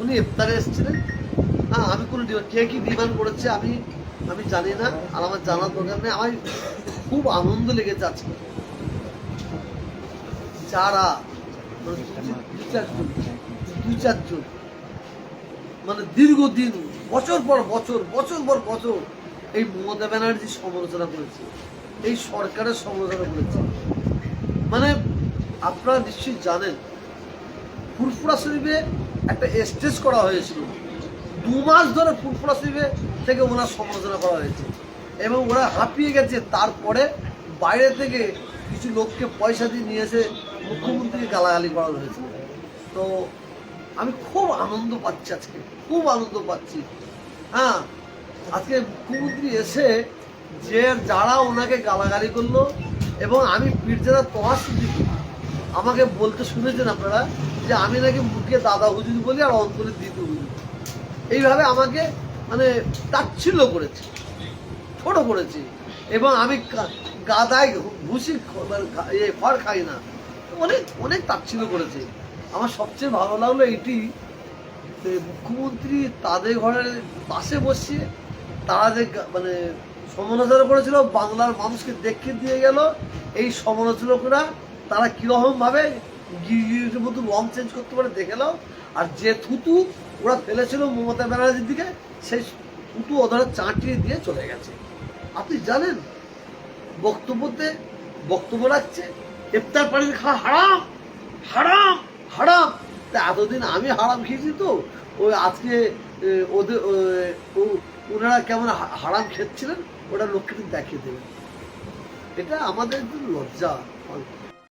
উনি ইফতারে এসেছিলেন। হ্যাঁ আমি কোনো কে কি ডিমান্ড করেছে আমি আমি জানি না, আর আমার জানার দরকার নেই। আমার খুব আনন্দ লেগেছে আজকে। যারা মানে দু চারজন। দু চারজন। মানে দীর্ঘদিন, বছর পর বছর বছর পর বছর এই মমতা ব্যানার্জি সমালোচনা করেছে। এই সরকারের সমালোচনা করেছে। মানে আপনারা নিশ্চয়ই জানেন ফুরফুরা শরীফে একটা স্টেজ করা হয়েছিল। দু মাস ধরে ফুরফুরা শরীফে থেকে ওনার সমালোচনা করা হয়েছে। এবং ওরা হাঁপিয়ে গেছে। তারপরে বাইরে থেকে কিছু লোককে পয়সা দিয়ে নিয়ে এসে মুখ্যমন্ত্রীকে গালাগালি করা হয়েছে। তো আমি খুব আনন্দ পাচ্ছি আজকে। খুব আনন্দ পাচ্ছি। হ্যাঁ আজকে মুখ্যমন্ত্রী এসে যে যারা ওনাকে গালাগালি করল এবং আমি পীরজাদা তোহার আমাকে বলতে শুনেছেন আপনারা? যে আমি নাকি মুখে দাদা হুজুর বলি আর অন্তরে দিদি হুজুর। এইভাবে আমাকে মানে তাচ্ছিল্য করেছে। ছোট করেছে। এবং আমি গাদায় ভুসি মানে খড় খাই না। অনেক অনেক তাচ্ছিল্য করেছে। আমার সবচেয়ে ভালো লাগল এটি মুখ্যমন্ত্রী তাদের ঘরের পাশে বসিয়ে তারা যে মানে সমালোচনা করেছিল, বাংলার মানুষকে দেখিয়ে দিয়ে গেল, এই সমালোচকরা তারা কীরকমভাবে রং চেঞ্জ করতে পারে, দেখে নাও। আর যে থুতু, ওরা ফেলেছিল মমতা ব্যানার্জির দিকে, সেই থুতু ওদের চাটিয়ে দিয়ে চলে গেছে। আপনি জানেন বক্তব্যতে বক্তব্য রাখছে পানির খাওয়া হারাম হারাম হারাম। তা এতদিন আমি হারাম খেয়েছি তো, ওই আজকে ওদের ওনারা কেমন হারাম খেচ্ছিলেন, ওটা লোককে দেখিয়ে দেবেন। এটা আমাদের লজ্জা।